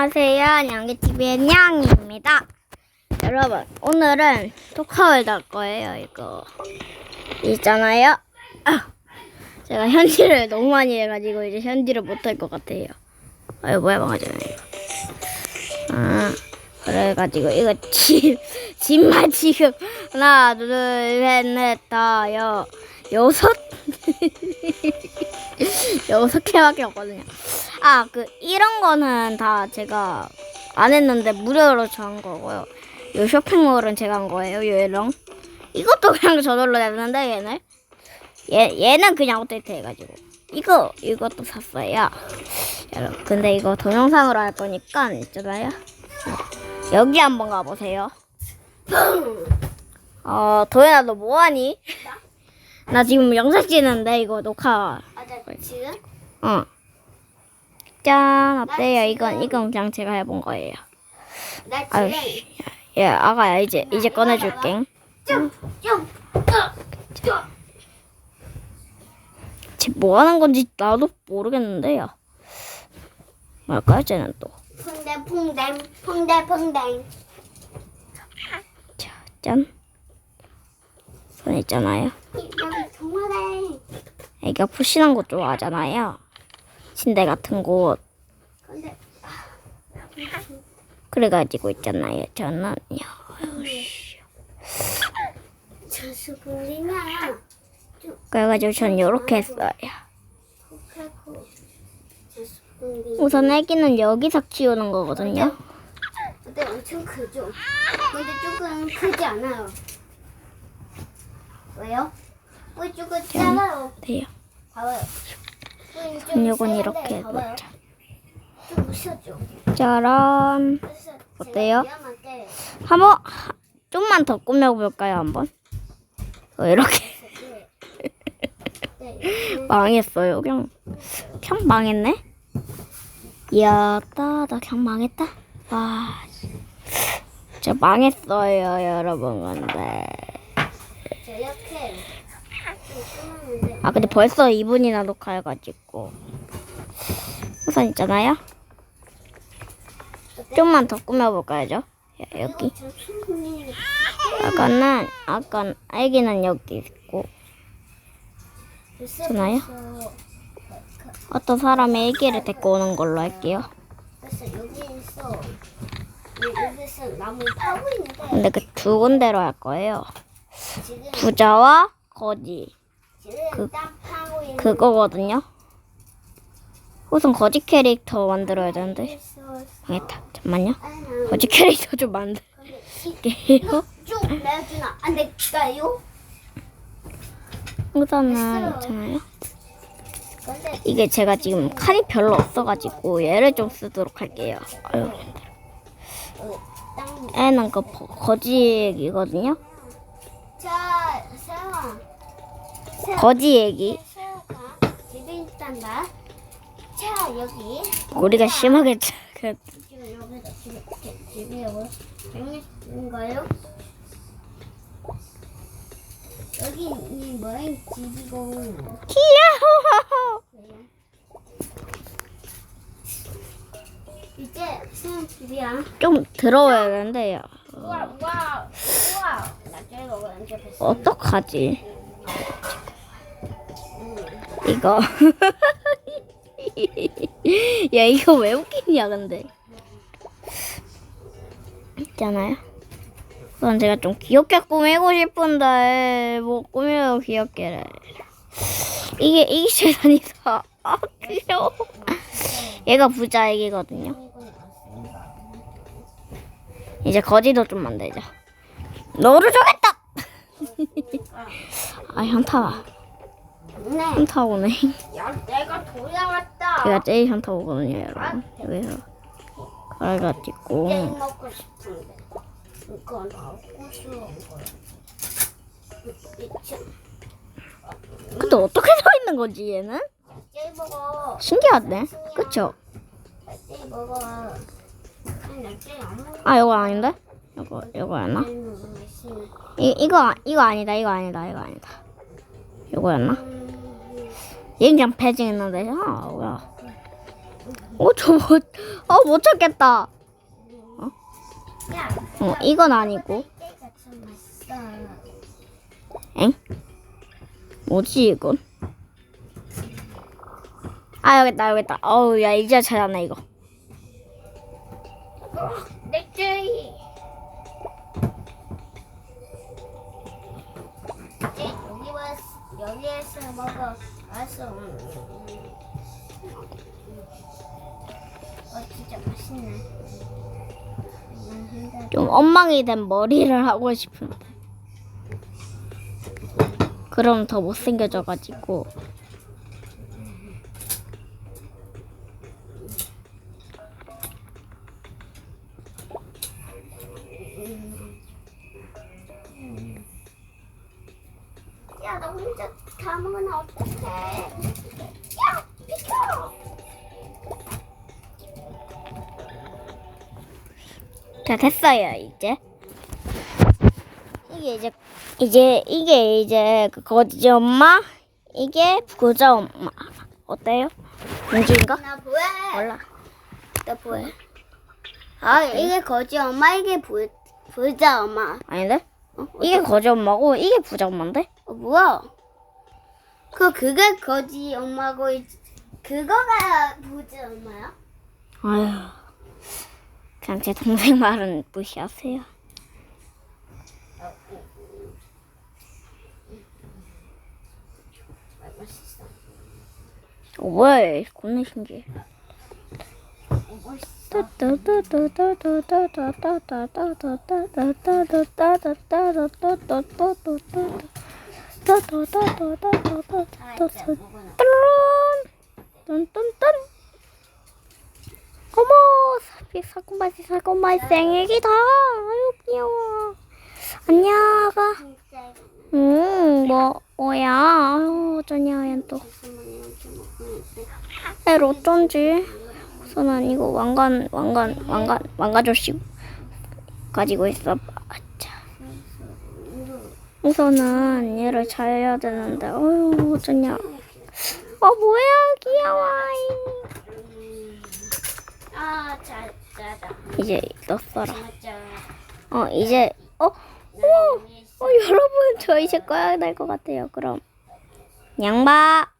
안녕하세요. 양개TV의 냥입니다. 여러분, 오늘은 토카월드 할 거예요, 이거. 있잖아요. 아, 제가 현질을 너무 많이 해가지고 이제 현질을 못할 것 같아요. 아유, 뭐야, 망하잖아요. 아, 그래가지고 이거 집, 집만 지금 하나, 둘, 셋, 넷, 다, 여, 여섯? 여섯 개밖에 없거든요. 아, 그, 이런 거는 다 제가 안 했는데 무료로 정한 거고요. 요 쇼핑몰은 제가 한 거예요, 요에롱. 이것도 그냥 저절로 냈는데, 얘는. 얘, 얘는 그냥 업데이트 해가지고. 이거, 이것도 샀어요. 여러분, 근데 이거 동영상으로 할 거니까, 있잖아요. 여기 한번 가보세요. 어, 도현아, 너 뭐하니? 나 지금 영상 찍는데, 이거 녹화. 아, 나 지금? 어. 짠, 어때요? 이건, 이건 그냥 제가 해본 거예요. 나 아유, 지금 예, 아가야, 이제, 이제 꺼내줄게. 좀, 좀, 좀. 쟤뭐 하는 건지 나도 모르겠는데요. 뭘까요, 쟤는 또? 퐁댕, 퐁댕. 자, 짠. 손 있잖아요. 동화대. 애가 푸신한 곳 좋아하잖아요. 침대 같은 곳. 근데 그래가지고 있잖아요. 저수분이나 그래가지고 전 요렇게 했어요. 우선 애기는 여기서 키우는 거거든요. 근데 엄청 크죠? 근데 조금 크지 않아요. 왜요? 왜 조금 작아요? 돼요. 봐봐요. 작은데 이렇게 무서죠? 짜란. 어때요? 한번 하- 좀만 더 꾸며볼까요 한번? 어, 이렇게 네, 네. 망했어요 그냥 그냥 망했네 이야 따다 그냥 망했다 와 진짜 망했어요 여러분 근데 저 이렇게 좀 끊었는데 아 근데 벌써 2분이나 녹화해가지고 우선 있잖아요 좀만 더 꾸며볼까요 저? 야, 여기 아까는 아까 애기는 여기 있고 있나요? 어떤 사람이 애기를 데리고 오는 걸로 할게요. 근데 그 두 군데로 할 거예요. 부자와 거지 있는 그거거든요. 우선 거지 캐릭터 만들어야 되는데 망했다. 잠만요. 거지 캐릭터 좀 만들게요. 쭉 내주나 안 될까요? 우선은 있잖아요. 이게 제가 지금 칼이 별로 없어가지고 얘를 좀 쓰도록 할게요. 아유, 어, 땅. 애는 그 거- 거지 얘기거든요. 자, 세영아. 세영아. 거지 얘기. 자, 여기. 우리가 심하게 그 지금 집에 집에 여기 이 뭐의 집이고 귀여워. 이제 세영 집이야. 좀 들어와야 되는데요. 우와 우와 우와. 어떡하지? 이거. 야, 이거 왜 웃기냐, 근데. 있잖아요. 그건 제가 좀 귀엽게 꾸미고 싶은데, 뭐 꾸며요, 귀엽게를. 이게, 이게 재산이다. 아, 귀여워. 얘가 부자 애기거든요. 이제 거지도 좀 만들자. 너를 주겠다! 아, 현타. 네. 현타 오네. 야 내가 돌아왔다. 제가 제일 현타 오거든요, 여러분. 여기서. 그래가지고. 게임 먹고 싶은데 이거 먹고. 근데 어떻게 서 있는 거지, 얘는? 먹어. 신기하네. 그쵸? 게임 먹어. 아니 나 게임 안 먹어. 아, 이거 아닌데? 이거, 이거 있으니. 이, 이거, 이거 아니다, 이거 아니다, 이거 아니다. 이거였나? 음, 얘는 그냥 패징 했는데, 아, 뭐야. 어, 저 못, 어, 못 찾겠다. 야, 어, 이건 아니고. 엥? 뭐지, 이건? 아, 여기 있다, 여기 있다. 어우, 야, 이제 찾았네, 이거. 좀 엉망이 된 머리를 하고 싶은데. 그럼 더 못생겨져가지고. 야, 너 혼자 다 먹으면 어떡해? 야, 비켜! 자, 됐어요, 이제. 이게 이제, 이제, 이게 이제 그 거지 엄마, 이게 부자 엄마. 어때요? 문제인가? 나 뭐해? 몰라. 나 뭐해? 아, 이게 거지 엄마, 이게 부, 부자 엄마. 아닌데? 어? 이게 거지 엄마고, 이게 부자 엄마인데? 어, 뭐야? 그, 그게 거지 엄마고, 이- 그거가 부자 엄마야? 아휴. 그냥 제 동생 말은 무시하세요. 어, 뭐야, 겁나 신기해. 아. 뚠뚠뚠 어머 사비 사고마지 사고마지 생일이다 아유 귀여워 안녕하가 진짜 음뭐 뭐야 아유 어쩌냐 먹고 애 어쩐지 우선 아니고 왕관 왕관 왕관 왕가조씨 가지고 있어 우선은 얘를 잘해야 되는데 어휴 어쩌냐. 어 뭐야 귀여워 아. 이제 맞죠. 어 이제 어, 어, 어 여러분 저 이제 꺼야 될 것 같아요 그럼. 양바